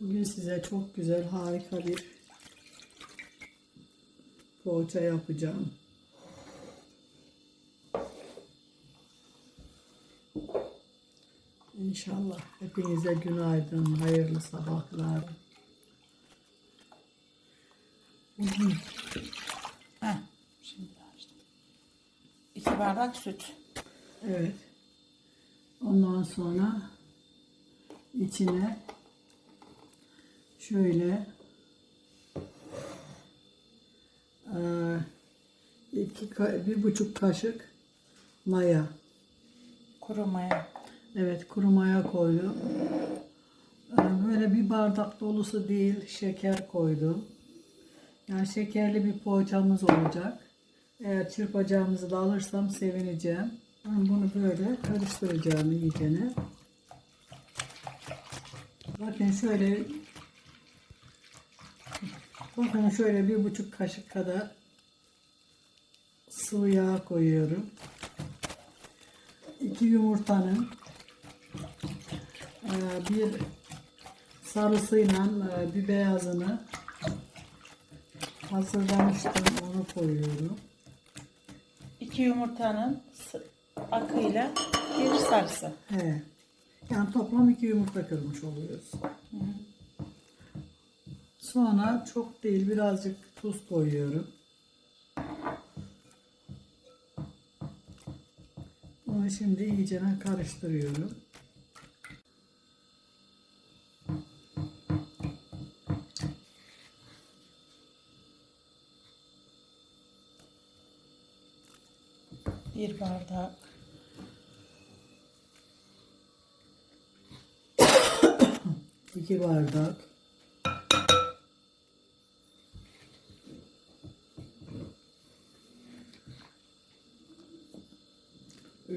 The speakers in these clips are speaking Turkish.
Bugün size çok güzel, harika bir poğaça yapacağım. İnşallah hepinize günaydın, hayırlı sabahlar. Bugün şimdi açtım. İki bardak süt. Evet. Ondan sonra içine şöyle eee, iki bir buçuk kaşık maya. Kuru maya. Evet kuru maya koydum. Eee, Böyle bir bardak dolusu değil şeker koydum. Yani şekerli bir poğaçamız olacak. Eğer çırpacağımızı da alırsam sevineceğim. Ben bunu böyle karıştıracağım iyicene. Bakın şöyle bakın şöyle bir buçuk kaşık kadar sıvı yağ koyuyorum. İki yumurtanın eee, bir sarısıyla eee, bir beyazını hazırlamıştım onu koyuyorum. İki yumurtanın akıyla bir sarısı. He. Yani toplam iki yumurta kırmış oluyoruz. Sonra çok değil birazcık tuz koyuyorum. Onu şimdi iyice karıştırıyorum. Bir bardak. İki bardak.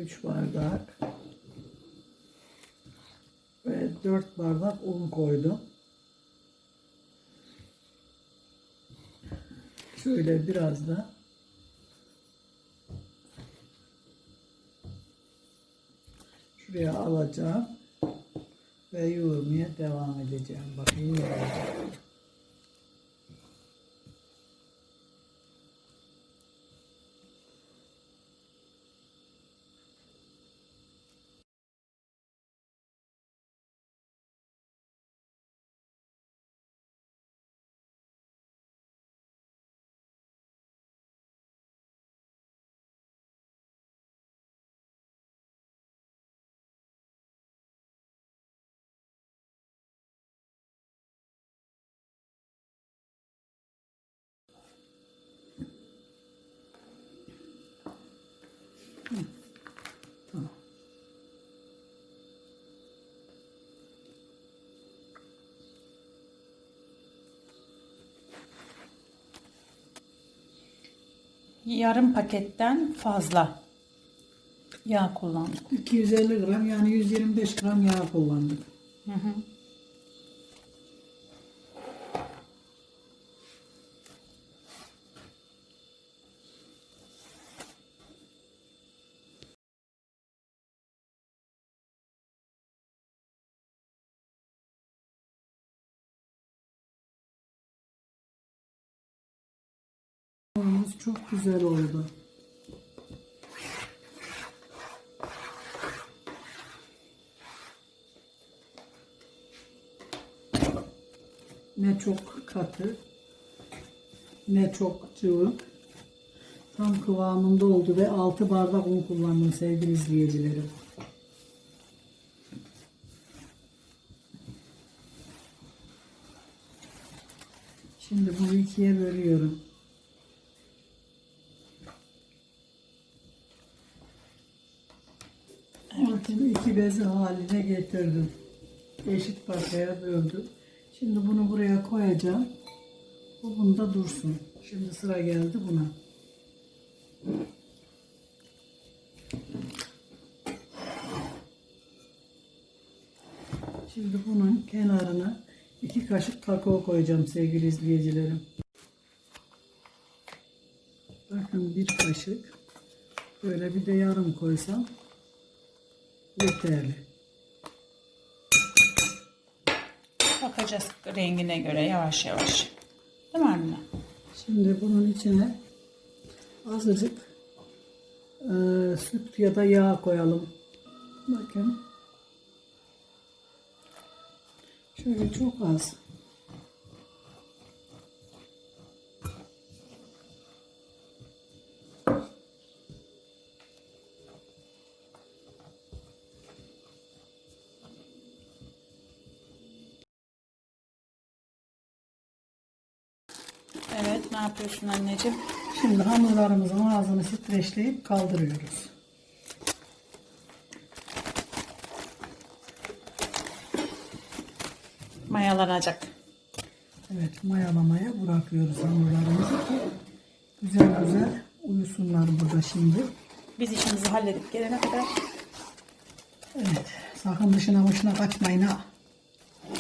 Üç bardak. Ve dört bardak un koydum. Şöyle biraz da şuraya alacağım ve yoğurmaya devam edeceğim. Bakayım ne olacak. Tamam. Yarım paketten fazla yağ kullandık. 250 gram yani 125 gram yağ kullandık. Hı hı. Unumuz çok güzel oldu. Ne çok katı, ne çok cıvık. Tam kıvamında oldu ve 6 bardak un kullandım sevgili izleyicilerim. Şimdi bunu ikiye bölüyorum. Bezi haline getirdim. Eşit parçaya böldüm. Şimdi bunu buraya koyacağım. Bu bunda dursun. Şimdi sıra geldi buna. Şimdi bunun kenarına iki kaşık kakao koyacağım sevgili izleyicilerim. Bakın bir kaşık. Böyle bir de yarım koysam yeterli. Bakacağız rengine göre yavaş yavaş. Değil mi anne? Şimdi bunun içine azıcık e, süt ya da yağ koyalım. Bakın. Şöyle çok az. Evet ne yapıyorsun anneciğim? Şimdi hamurlarımızın ağzını streçleyip kaldırıyoruz. Mayalanacak. Evet mayalamaya bırakıyoruz hamurlarımızı ki güzel güzel uyusunlar burada şimdi. Biz işimizi halledip gelene kadar Evet sakın dışına başına kaçmayın ha.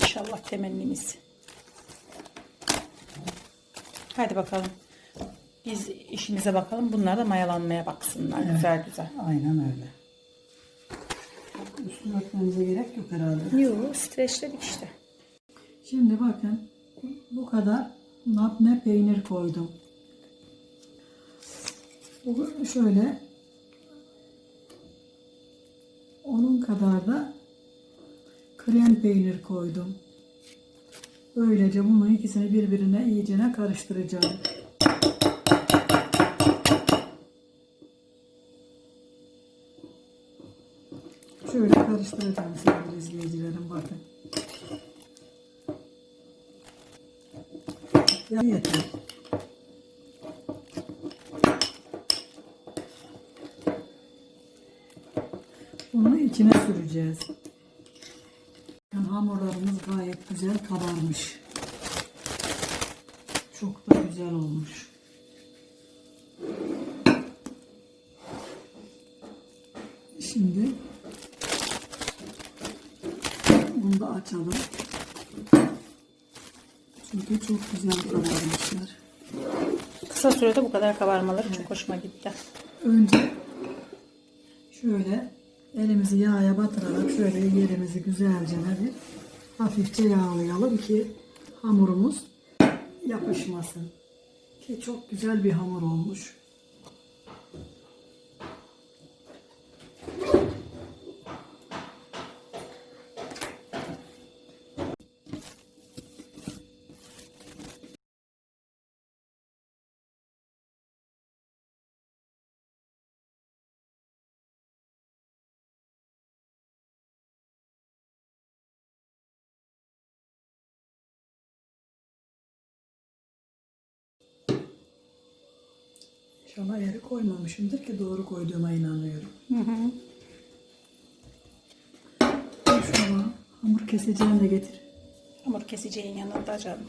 inşallah temennimiz. Hadi bakalım. Biz işimize bakalım. Bunlar da mayalanmaya baksınlar. Güzel güzel. Aynen öyle. Üstünü örtmemize gerek yok herhalde. Yok streçledik işte. Şimdi bakın bu kadar labne peynir koydum. Bu şöyle onun kadar da krem peynir koydum. Böylece bunu ikisini birbirine iyicene karıştıracağım. Şöyle karıştıracağım sevgili izleyicilerim bakın. Ya yeter. Bunu içine süreceğiz. Yani hamurlarımız gayet güzel kabarmış. Çok da güzel olmuş. Şimdi bunu da açalım. Çünkü çok güzel kabarmışlar. Kısa sürede bu kadar kabarmaları çok hoşuma gitti. Önce şöyle elimizi yağa batırarak şöyle yerimizi güzelce bir hafifçe yağlayalım ki hamurumuz yapışmasın. Ki çok güzel bir hamur olmuş. İnşallah yeri koymamışımdır ki doğru koyduğuma inanıyorum. Hı hı. Şuna hamur keseceğini de getir. Hamur keseceğin yanında canım.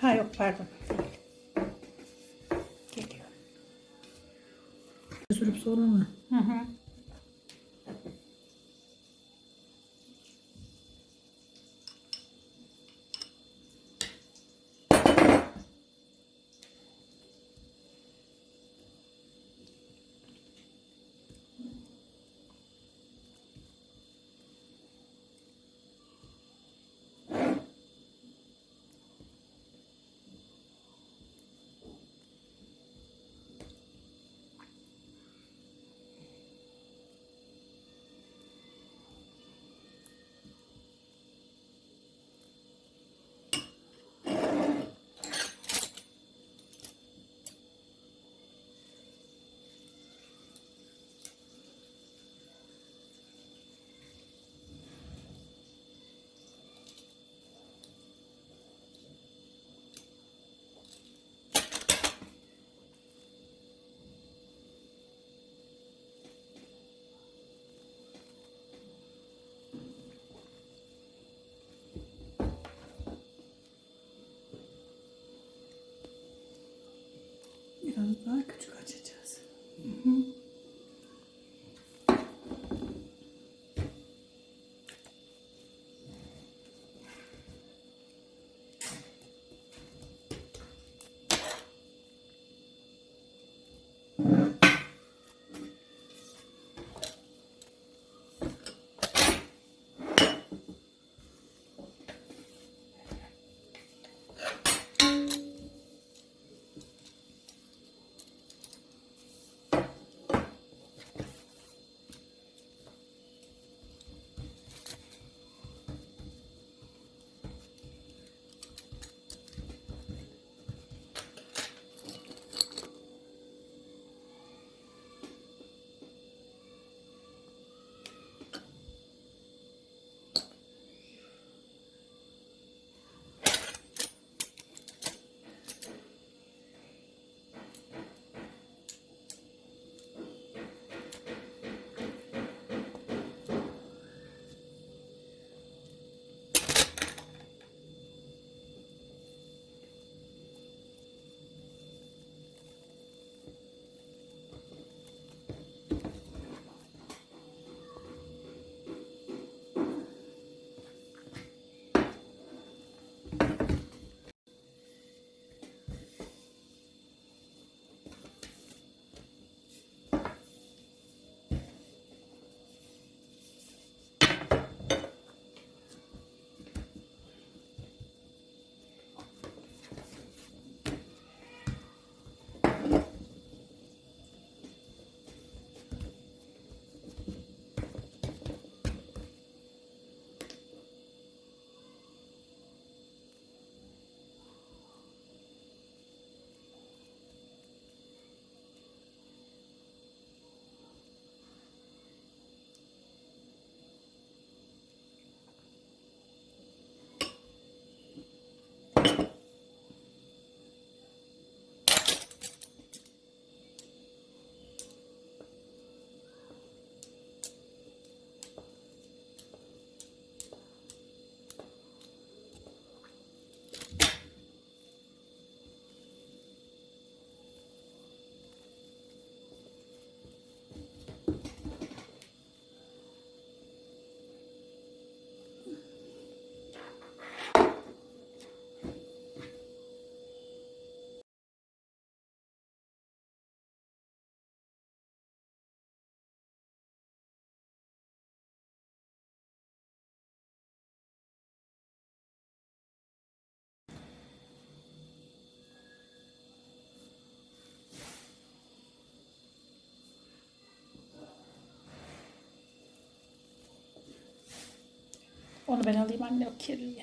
Ha yok pardon. Geliyor. Sürüp sonra mı? Hı hı. Onu ben alayım anne o kirli.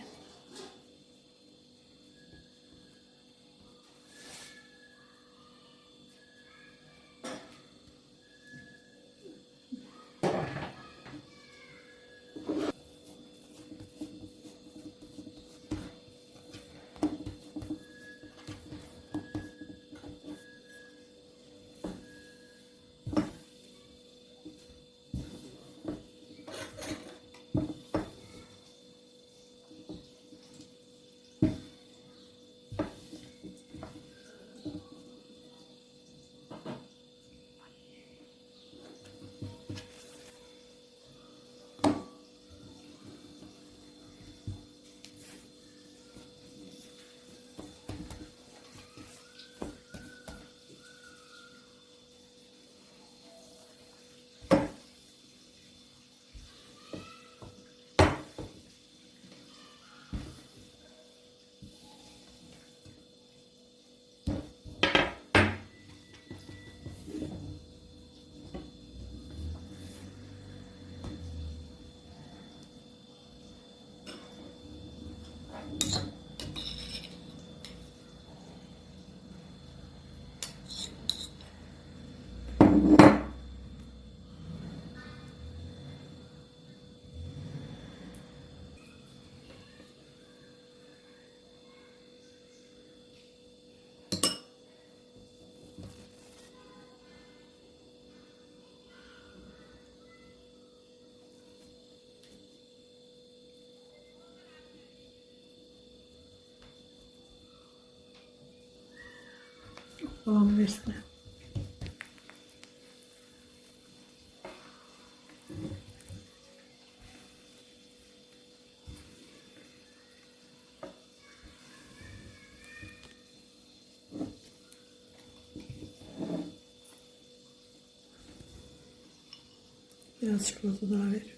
Babam versene. Biraz çikolata daha ver.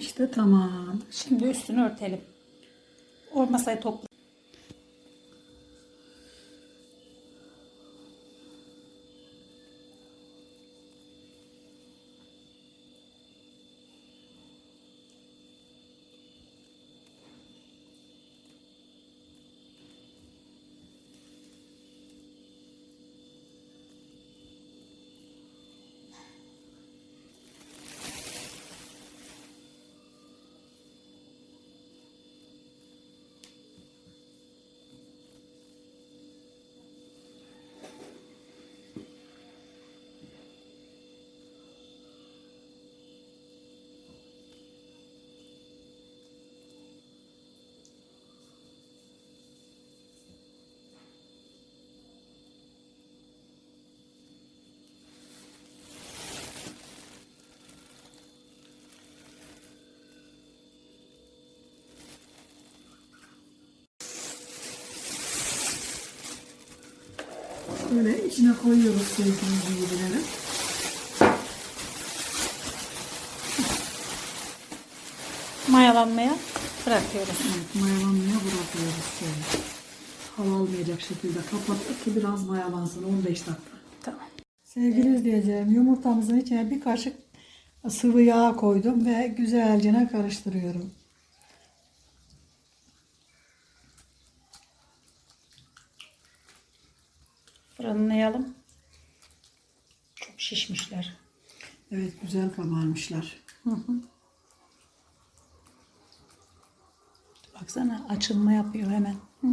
İşte tamam. Şimdi üstünü örtelim. O masayı topla. Böyle içine koyuyoruz sevgili izleyicilerim. Mayalanmaya bırakıyoruz. Evet, mayalanmaya bırakıyoruz şöyle. Hava almayacak şekilde kapattık ki biraz mayalansın 15 dakika. Tamam. Sevgili izleyicilerim yumurtamızın içine bir kaşık sıvı yağ koydum ve güzelce karıştırıyorum. Fırınlayalım. Çok şişmişler. Evet güzel kabarmışlar. Baksana açılma yapıyor hemen. Hı.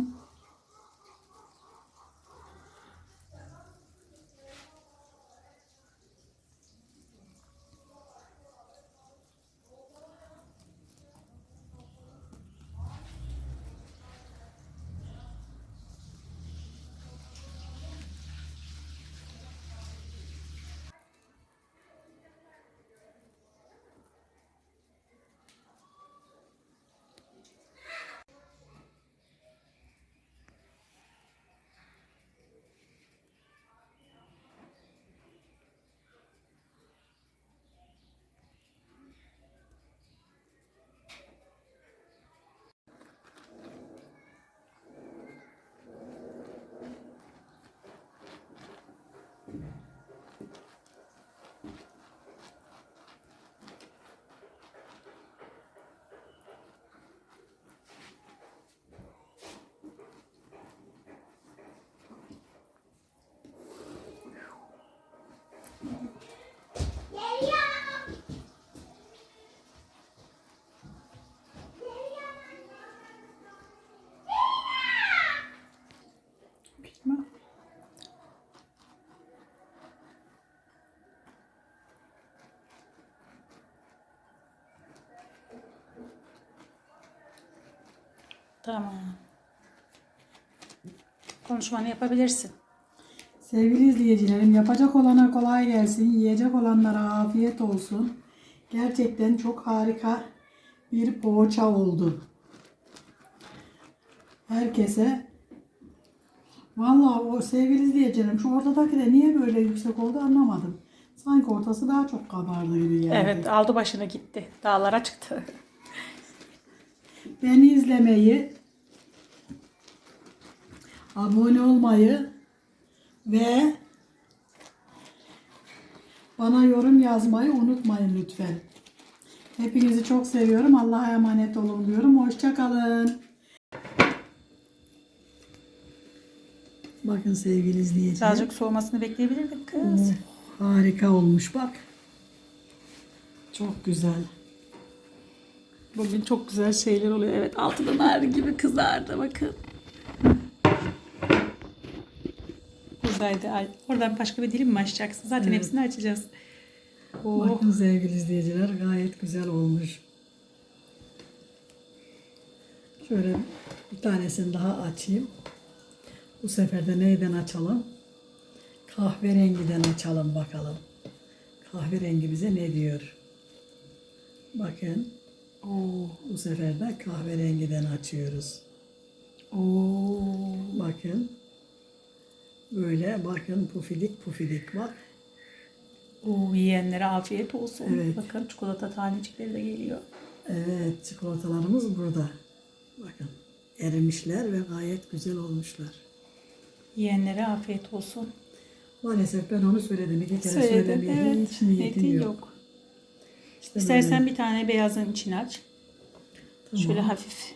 Tamam. Konuşmanı yapabilirsin. Sevgili izleyicilerim yapacak olana kolay gelsin. Yiyecek olanlara afiyet olsun. Gerçekten çok harika bir poğaça oldu. Herkese Vallahi o sevgili izleyicilerim şu ortadaki de niye böyle yüksek oldu anlamadım. Sanki ortası daha çok kabardı gibi geldi. Evet aldı başını gitti. Dağlara çıktı. Beni izlemeyi, abone olmayı ve bana yorum yazmayı unutmayın lütfen. Hepinizi çok seviyorum. Allah'a emanet olun diyorum. Hoşçakalın. Bakın sevgili izleyiciler. Birazcık soğumasını bekleyebilirdik kız. Oh, harika olmuş bak. Çok güzel. Bugün çok güzel şeyler oluyor. Evet altı da nar gibi kızardı bakın. Buradaydı. Ay, oradan başka bir dilim mi açacaksın? Zaten Evet. hepsini açacağız. Oh. Bakın sevgili izleyiciler gayet güzel olmuş. Şöyle bir tanesini daha açayım. Bu sefer de neyden açalım? Kahverengiden açalım bakalım. Kahverengi bize ne diyor? Bakın Oo. bu sefer de kahverengiden açıyoruz. Oo. Bakın. Böyle bakın pufidik pufidik bak. Oo, yiyenlere afiyet olsun. Evet. Bakın çikolata tanecikleri de geliyor. Evet, çikolatalarımız burada. Bakın, erimişler ve gayet güzel olmuşlar. Yiyenlere afiyet olsun. Maalesef ben onu söyledim. İki kere Söyledin, söylemeye evet. hiç niyetim Niyetin yok. İstersen bir tane beyazın içini aç. Tamam. Şöyle hafif.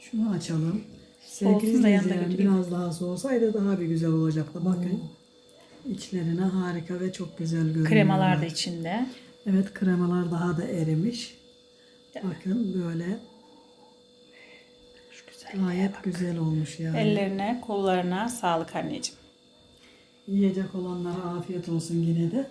Şunu açalım. Sevgili da yanında izleyen götüreyim. biraz daha soğusaydı daha bir güzel olacaktı. Bakın. İçlerine harika ve çok güzel görünüyor. Kremalar da içinde. Evet kremalar daha da erimiş. Bakın böyle Şu güzel. gayet güzel olmuş yani. Ellerine, kollarına sağlık anneciğim. Yiyecek olanlara afiyet olsun yine de.